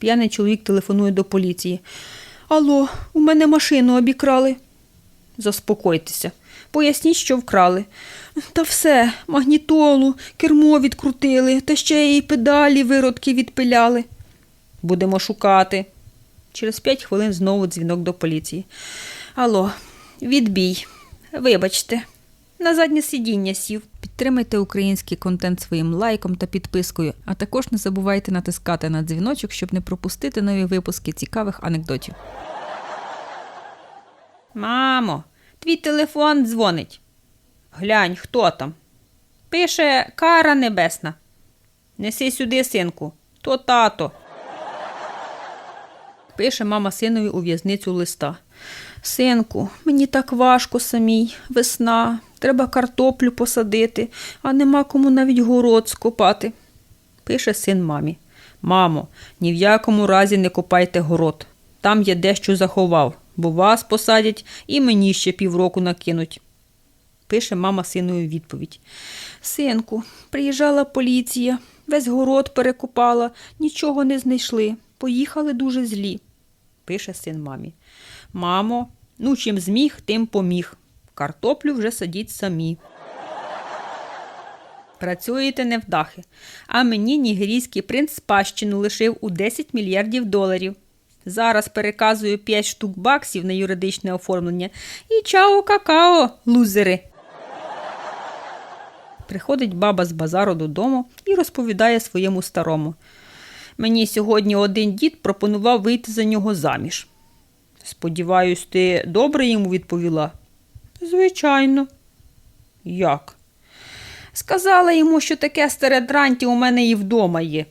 П'яний чоловік телефонує до поліції. Алло, у мене машину обікрали. Заспокойтеся. Поясніть, що вкрали. Та все, магнітолу, кермо відкрутили, та ще й педалі виродки відпиляли. Будемо шукати. Через п'ять хвилин знову дзвінок до поліції. Алло, відбій. Вибачте. На заднє сидіння сів. Підтримайте український контент своїм лайком та підпискою, а також не забувайте натискати на дзвіночок, щоб не пропустити нові випуски цікавих анекдотів. Мамо, твій телефон дзвонить. Глянь, хто там? Пише Кара Небесна. Неси сюди, синку, то тато. Пише мама синові у в'язницю листа. Синку, мені так важко самій, весна, треба картоплю посадити, а нема кому навіть город скопати. Пише син мамі. Мамо, ні в якому разі не копайте город. Там я дещо заховав, бо вас посадять і мені ще півроку накинуть. Пише мама синові відповідь. Синку, приїжджала поліція, весь город перекопала, нічого не знайшли. Поїхали дуже злі. Пише син мамі. Мамо, ну чим зміг, тим поміг. Картоплю вже садіть самі. Працюєте невдахи, а мені нігерійський принц спадщину лишив у 10 мільярдів доларів. Зараз переказую 5 штук баксів на юридичне оформлення і чао какао, лузери. Приходить баба з базару додому і розповідає своєму старому. Мені сьогодні один дід пропонував вийти за нього заміж. Сподіваюсь, ти добре йому відповіла? Звичайно. Як? Сказала йому, що таке стередранті у мене і вдома є.